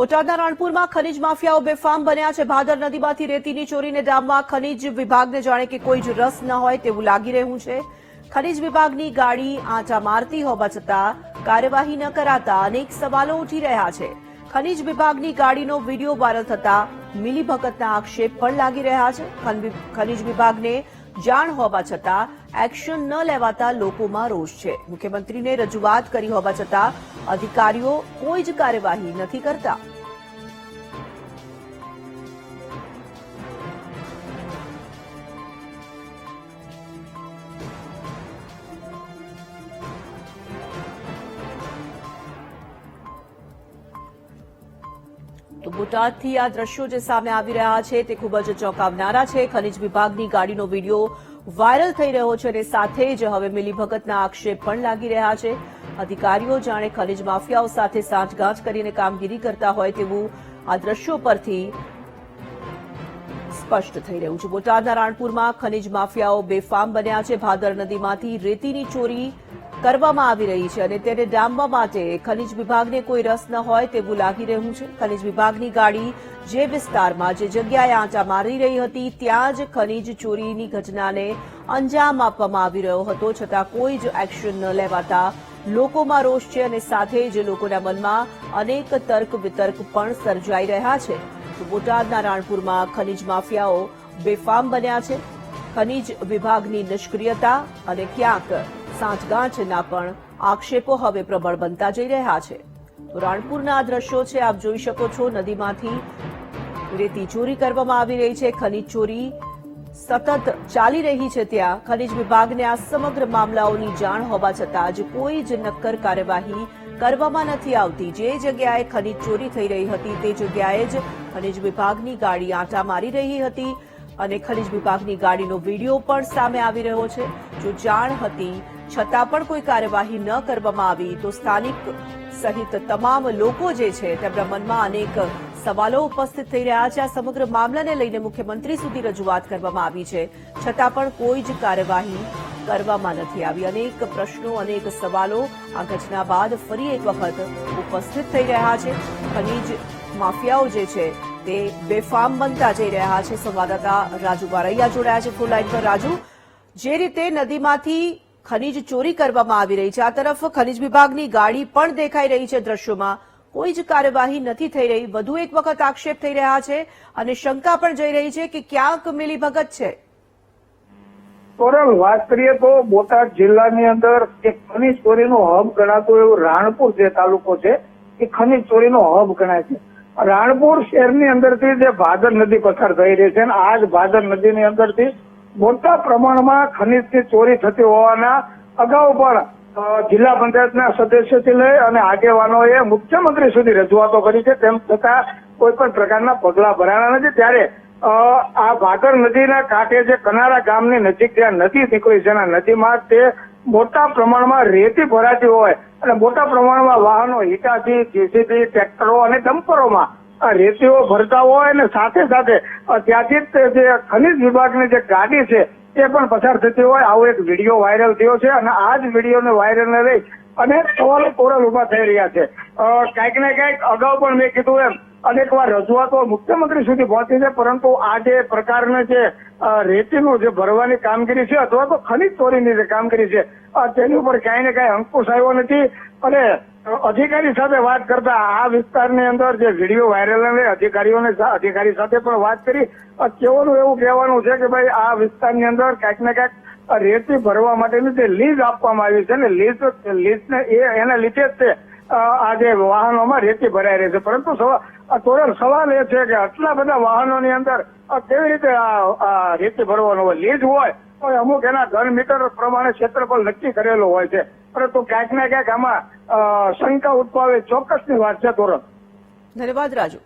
બોટાદના રાણપુરમાં ખનીજ માફિયાઓ બેફામ બન્યા છે. ભાદર નદીમાંથી રેતીની ચોરીને ડામવા ખનીજ વિભાગને જાણે કે કોઈ જ રસ ન હોય તેવું લાગી રહ્યું છે. ખનીજ વિભાગની ગાડી આંટા મારતી હોવા છતાં કાર્યવાહી ન કરાતા અનેક સવાલો ઉઠી રહ્યા છે. ખનીજ વિભાગની ગાડીનો વીડિયો વાયરલ થતા મિલીભગતના આક્ષેપ પણ લાગી રહ્યા છે. ખનીજ વિભાગને જાણ હોવા છતાં એક્શન ન લેવાતા લોકોમાં રોષ છે. મુખ્યમંત્રીને રજૂઆત કરી હોવા છતાં અધિકારીઓ કોઈ જ કાર્યવાહી નથી કરતા. તો બોટાદથી આ દ્રશ્યો જે સામે આવી રહ્યા છે તે ખૂબ જ ચોંકાવનારા છે. ખનીજ વિભાગની ગાડીનો વીડિયો વાયરલ થઈ રહ્યો છે અને સાથે જ હવે મિલીભગતના આક્ષેપ પણ લાગી રહ્યા છે. અધિકારીઓ જાણે ખનીજ માફિયાઓ સાથે સાંઠગાંઠ કરીને કામગીરી કરતા હોય તેવું આ દ્રશ્યો પરથી સ્પષ્ટ થઈ રહ્યું છે. બોટાદના રાણપુરમાં ખનીજ માફિયાઓ બેફામ બન્યા છે. ભાદર નદીમાંથી રેતીની ચોરી કરવામાં આવી રહી છે અને તેને ડામવા માટે ખનીજ વિભાગને કોઈ રસ ન હોય તેવું લાગી રહ્યું છે. ખનીજ વિભાગની ગાડી જે વિસ્તારમાં, જે જગ્યાએ આંચા મારી રહી હતી, ત્યાં જ ખનીજ ચોરીની ઘટનાને અંજામ આપવામાં આવી રહ્યો હતો. છતાં કોઈ જ એક્શન ન લેવાતા લોકોમાં રોષ છે અને સાથે જ લોકોના મનમાં અનેક તર્ક વિતર્ક પણ સર્જાઈ રહ્યા છે. બોટાદના રાણપુરમાં ખનીજ માફિયાઓ બેફામ બન્યા છે. ખનીજ વિભાગની નિષ્ક્રિયતા અને ક્યાંક સાંઠગાંઠના પણ આક્ષેપો હવે પ્રબળ બનતા જઈ રહ્યા છે. રાણપુરના આ દ્રશ્યો છે, આપ જોઈ શકો છો, નદીમાંથી રેતી ચોરી કરવામાં આવી રહી છે, ખનીજ ચોરી સતત ચાલી રહી છે ત્યાં. ખનીજ વિભાગને આ સમગ્ર મામલાઓની જાણ હોવા છતાં જ કોઈ જ નક્કર કાર્યવાહી કરવામાં નથી આવતી. જે જગ્યાએ ખનીજ ચોરી થઈ રહી હતી તે જગ્યાએ જ ખનીજ વિભાગની ગાડી આંટા મારી રહી હતી અને ખનીજ વિભાગની ગાડીનો વીડિયો પણ સામે આવી રહ્યો છે. જો જાણ હતી, છતાં પણ કોઈ કાર્યવાહી ન કરવામાં આવી, તો સ્થાનિક સહિત તમામ લોકો જે છે, તેમના મનમાં અનેક સવાલો ઉપસ્થિત થઈ રહ્યા છે. આ સમગ્ર મામલાને લઈને મુખ્યમંત્રી સુધી રજૂઆત કરવામાં આવી છે. છતાં પણ કોઈ જ કાર્યવાહી કરવામાં નથી આવી. અનેક પ્રશ્નો, અનેક સવાલો આ ઘટના બાદ ફરી એક વખત ઉપસ્થિત થઈ રહ્યા છે. ખનીજ માફિયાઓ જે છે તે બેફામ બનતા જઈ રહ્યા છે. સંવાદદાતા રાજુ બારૈયા જોડાયા છે ફૂલ લાઈન પર. રાજુ, જે રીતે નદીમાંથી ખનીજ ચોરી કરવામાં આવી રહી છે, આ તરફ ખનીજ વિભાગની ગાડી પણ દેખાઈ રહી છે દ્રશ્યોમાં. કોઈ જ કાર્યવાહી નથી થઈ રહી. વધુ એક વખત આક્ષેપ થઈ રહ્યા છે અને શંકા પણ જઈ રહી છે કે ક્યાંક મિલીભગત છે. તોરલ વાત કરીએ તો બોટાદ જિલ્લાની અંદર એક ખનીજ ચોરીનો હબ ગણાતો એવું રાણપુર જે તાલુકો છે, એ ખનીજ ચોરીનો હબ ગણાય છે. રાણપુર શહેરની અંદરથી જે ભાદર નદી પસાર થઈ રહી છે અને ભાદર નદીની અંદરથી મોટા પ્રમાણમાં ખનીજની ચોરી થતી હોવાના અગાઉ પણ જિલ્લા પંચાયતના સદસ્યથી લઈ અને આગેવાનોએ મુખ્યમંત્રી સુધી રજૂઆતો કરી છે. તેમ છતાં કોઈ પણ પ્રકારના પગલા ભરાણા નથી. ત્યારે આ ભાદર નદીના કાંઠે જે કનારા ગામની નજીક જ્યાં નદી નીકળી છે નદીમાં તે મોટા પ્રમાણમાં રેતી ભરાતી હોય અને મોટા પ્રમાણમાં વાહનો હિટાથી જેસીબી, ટ્રેક્ટરો અને ડમ્પરોમાં રેતીઓ ભરતા હોય અને સાથે સાથે ત્યાંથી જ ખનીજ વિભાગની જે ગાડી છે, એ પણ પસાર થતી હોય. આવો એક વીડિયો વાયરલ થયો છે અને આ જ વિડીયોને વાયરલને લઈ અને સવાલો કોરલ ઊભા થઈ રહ્યા છે. કાંઈક ને કાંઈક અગાઉ પણ મેં કીધું એમ અનેક વાર રજૂઆતો મુખ્યમંત્રી સુધી પહોંચી છે, પરંતુ આ જે પ્રકારના જે રેતીનું જે ભરવાની કામગીરી છે, અથવા તો ખનીજ ચોરીની જે કામગીરી છે તેની ઉપર કાંઈ ને કાંઈ અંકુશ આવ્યો નથી. અને અધિકારી સાથે વાત કરતા આ વિસ્તારની અંદર જે વીડિયો વાયરલ અને અધિકારીઓને અધિકારી સાથે પણ વાત કરી. તેઓનું એવું કહેવાનું છે કે ભાઈ, આ વિસ્તારની અંદર ક્યાંક ને ક્યાંક રેતી ભરવા માટેની જે લીઝ આપવામાં આવી છે ને લીઝ, લીઝને એ એના લીધે જ તે આ વાહનોમાં રેતી ભરાઈ રહી છે. પરંતુ તોરણ સવાલ એ છે કે આટલા બધા વાહનોની અંદર કેવી રીતે રેતી ભરવાનું હોય? લીજ હોય તો અમુક એના ઘન મીટર પ્રમાણે ક્ષેત્રફળ નક્કી કરેલું હોય છે. પરંતુ ક્યાંક ને ક્યાંક આમાં શંકા ઉદભાવે ચોક્કસની વાત છે તોરણ ધન્યવાદ, રાજુ.